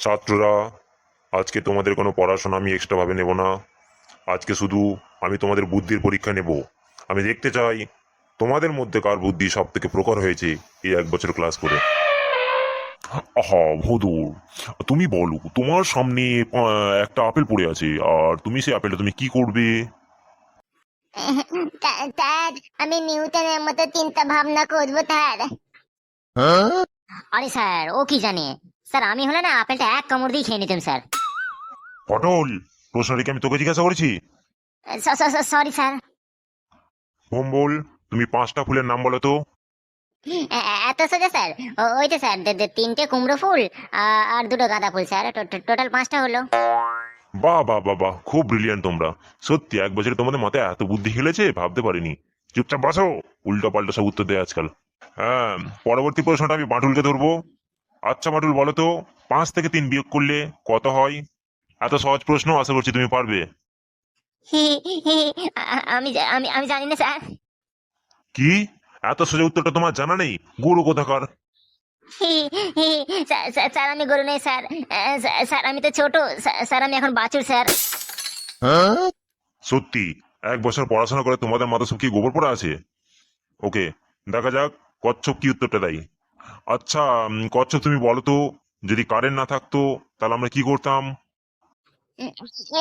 ছাত্ররা আজকে তোমাদের কোনো পড়াশোনা আমি এক্সট্রাভাবে নেব না। আজকে শুধু আমি তোমাদের বুদ্ধির পরীক্ষা নেব। আমি দেখতে চাই তোমাদের মধ্যে কার বুদ্ধি সব থেকে প্রখর হয়েছে এই এক বছর ক্লাস করে? আহা ভদুর। তুমি বলো তোমার সামনে একটা আপেল পড়ে আছে আর তুমি সেই আপেলটা তুমি কি করবে? স্যার আমি নিউটনের মতো চিন্তা ভাবনা করব স্যার। আরে স্যার ও কি জানে? স্যার আমি হলে না আপেলটা এক কামড় দিয়ে খেয়ে নিতাম স্যার। পটল প্রশ্নটা কি আমি তোকে জিজ্ঞাসা করেছি? Sorry sir. ভোম্বল তুমি পাঁচটা ফুলের নাম বলো তো। এত সোজা স্যার? ওই তো স্যার তিনটে কুমড়ো ফুল আর দুটো গাঁদা ফুল স্যার। টোটাল পাঁচটা হলো। বাহ বাহ বাহ বাহ খুব ব্রিলিয়ান্ট তোমরা। সত্যি এক বছরে তোমাদের মাথায় এত বুদ্ধি খেলেছে? ভাবতে পারিনি। চুপচাপ বসো। উল্টো পাল্টা সব উত্তর দেয় আজকাল। হ্যাঁ পরবর্তী প্রশ্নটা আমি বাটুলকে ধরবো। আচ্ছা বাটুল বলো তো পাঁচ থেকে তিন বিয়োগ করলে কত হয়? এত সহজ প্রশ্ন আশা করছি তুমি পারবে। আমি আমি আমি জানি না স্যার। কি? এত সোজা উত্তরটা তোমার জানা নেই? গুরু কোথাকার? স্যার আমি গরু নেই স্যার। স্যার- আমি তো ছোট স্যার- স্যার আমি এখন বাছুর স্যার। সত্যি এক বছর পড়াশোনা করে তোমাদের মাথা সব কি গোবর পড়া আছে? ওকে দেখা যাক কচ্ছপ কি উত্তরটা দেয়। আচ্ছা কচ্ছপ তুমি বলো তো যদি কারেন্ট না থাকতো তাহলে আমরা কি করতাম?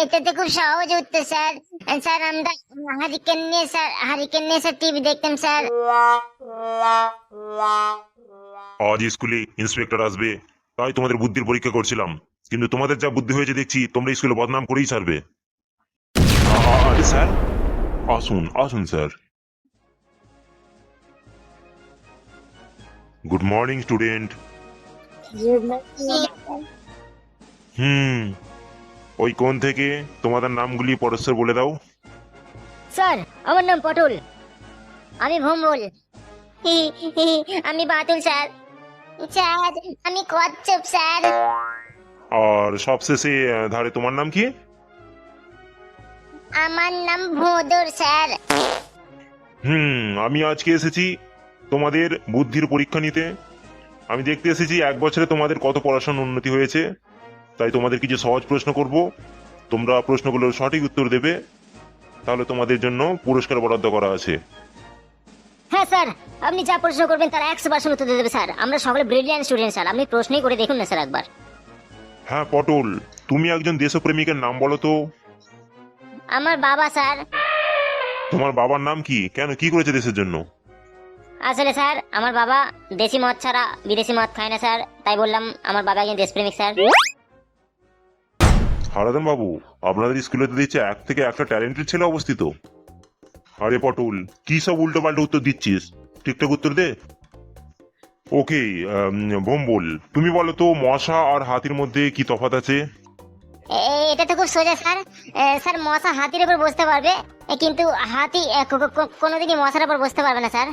এটা তো খুব সহজ উত্তর স্যার। স্যার আমরা হারিকেন নিয়ে স্যার হারিকেন নিয়ে স্যার টিভি দেখতাম স্যার। আজ স্কুলে ইন্সপেক্টর আসবে তাই তোমাদের বুদ্ধির পরীক্ষা করছিলাম। কিন্তু তোমাদের যা বুদ্ধি হয়েছে দেখছি তোমরা স্কুলে বদনাম করেই ছাড়বে। আরে স্যার আসুন আসুন স্যার। গুড মর্নিং স্টুডেন্ট হুম ওই কোন থেকে? তোমাদের নামগুলি পরস্পর বলে দাও। স্যার আমার নাম পটল। আমি হি, আমি বাতুল স্যার। স্যার আমি কচ্ছপ স্যার। আর সবশেষে ধারে তোমার নাম কি? আমার নাম ভোঁদর স্যার। হুম আমি আজকে এসেছি তোমাদের বুদ্ধির পরীক্ষা নিতে। আমি দেখতে এসেছি এক বছরে তোমাদের কত পড়াশোনার উন্নতি হয়েছে। তাই তোমাদের কিছু সহজ প্রশ্ন করব। তোমরা প্রশ্নগুলোর সঠিক উত্তর দেবে। তাহলে তোমাদের জন্য পুরস্কার বরাদ্দ করা আছে। হ্যাঁ স্যার। আপনি যা প্রশ্ন করবেন তার একশো পার্সেন্ট উত্তর দেবে স্যার। আমরা সকলে ব্রিলিয়ান্ট স্টুডেন্ট স্যার। আপনি প্রশ্নই করে দেখুন না স্যার একবার। হ্যাঁ পটল। তুমি একজন দেশপ্রেমিকের নাম বলো তো। আমার বাবা স্যার। তোমার বাবার নাম কি? কেন? কি করেছে দেশের জন্য? আসলে স্যার, আমার বাবা দেশি মদ ছাড়া বিদেশি মদ খায় না স্যার। তাই বললাম, আমার বাবা একজন দেশপ্রেমিক স্যার। হারাদান বাবু, আপনাদের স্কুলে তো দিচ্ছে এক থেকে একটা ট্যালেন্টেড ছেলে অবস্থিত। আরে পটল, কি সব উল্টো পাল্টা উত্তর দিচ্ছিস? ঠিকঠাক উত্তর দে। ওকে বোম্বল তুমি বলো তো মশা আর হাতির মধ্যে কি তফাৎ আছে? এটা তো খুব সোজা স্যার। স্যার মশা হাতির উপর বসতে পারবে। কিন্তু হাতি কোনোদিনই মশার উপর বসতে পারবে না স্যার।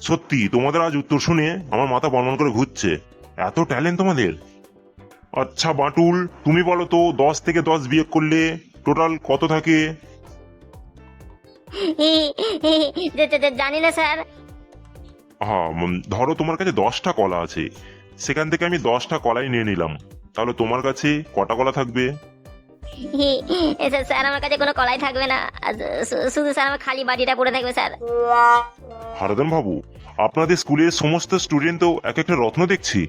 সত্যি তোমাদের আজ উত্তর শুনে আমার মাথা বনবন করে ঘুরছে। এত ট্যালেন্ট তোমাদের। আচ্ছা বাটুল তুমি বলো তো দশ থেকে দশ বিয়োগ করলে টোটাল কত থাকে? জানি না স্যার। হ্যাঁ ধরো তোমার কাছে দশটা কলা আছে। সেখান থেকে আমি দশটা কলাই নিয়ে নিলাম। তাহলে তোমার কাছে কটা কলা থাকবে? স্যার আমার কাছে কোনো কলাই থাকবে না। শুধু স্যার আমার খালি বাটিটা পড়ে থাকবে স্যার। হারাদান বাবু আপনাদের স্কুলের সমস্ত স্টুডেন্ট তো এক একটা রত্ন দেখছি।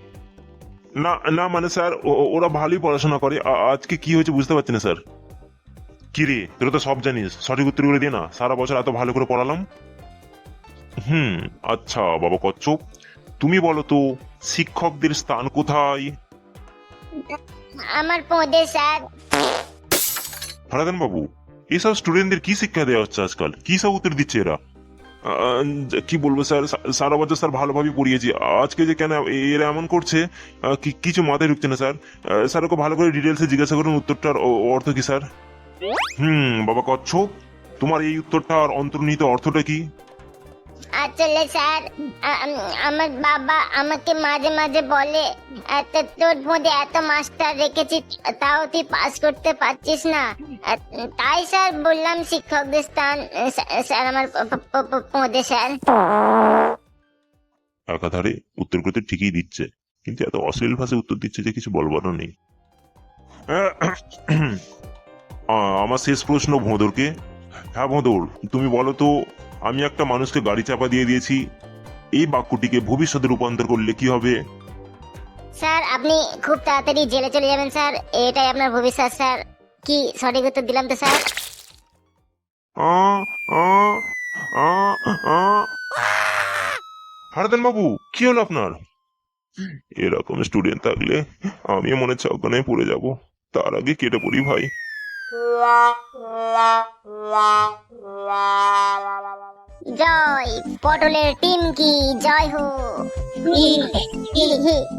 না না মানে স্যার ওরা ভালোই পড়াশোনা করে। আজকে কি হয়েছে বুঝতে পারছি না স্যার। কি রে তোরা তো সব জানিস। সঠিক উত্তরগুলো দিয়ে না। সারা বছর এত ভালো করে পড়ালাম। হুম আচ্ছা বাবা কচ্ছপ। তুমি বলো তো শিক্ষকদের স্থান কোথায়? আমার পোঁদে, স্যার। হারাদান বাবু, এসব স্টুডেন্টদের কি শিক্ষা দেওয়া হচ্ছে আজকাল? কি সব উত্তর দিচ্ছে এরা? কি বলব, স্যার? সারা বছর স্যার ভালোভাবে পড়িয়েছি। আজকে যে কেন এরা এমন করছে কিছু মাথায় ঢুকছে না, স্যার। স্যার, ওকে ভালো করে ডিটেলসে জিজ্ঞাসা করুন, উত্তরটার অর্থ কি, স্যার? হুম, বাবা কচ্ছপ, তোমার এই উত্তরটার অন্তর্নিহিত অর্থটা কি? আসলে স্যার আমার বাবা আমাকে মাঝে মাঝে বলে তোর মধ্যে এত মাস্টার রেখেছি, তাও তুই পাস করতে পারছিস না। তাই স্যার বললাম শিক্ষকদের স্থান স্যার- আমার পদে, স্যার। একাধারে উত্তর করতে ঠিকই দিচ্ছে, কিন্তু এত অশ্লীল ভাষায় উত্তর দিচ্ছে যে কিছু বলবারও নেই। আমার শেষ প্রশ্ন, ভোঁদরকে। হ্যাঁ ভোঁদর, তুমি বলো তো আমি একটা মানুষকে গাড়ি চাপা দিয়ে দিয়েছি। এই বাক্যটিকে ভবিষ্যতে রূপান্তর করলে কি হবে? স্যার আপনি খুব তাড়াতাড়ি জেলে চলে যাবেন স্যার। এটাই আপনার ভবিষ্যৎ স্যার। কি সঠিক উত্তর দিলাম তো স্যার? আ, আ, আ, আ। বাবু কি হলো আপনার? এরকম স্টুডেন্ট থাকলে আমি মনে হচ্ছে অজ্ঞানে পড়ে যাব। তার আগে কেটে পড়ি ভাই। জয় পটলের টিম কি? জয় হি।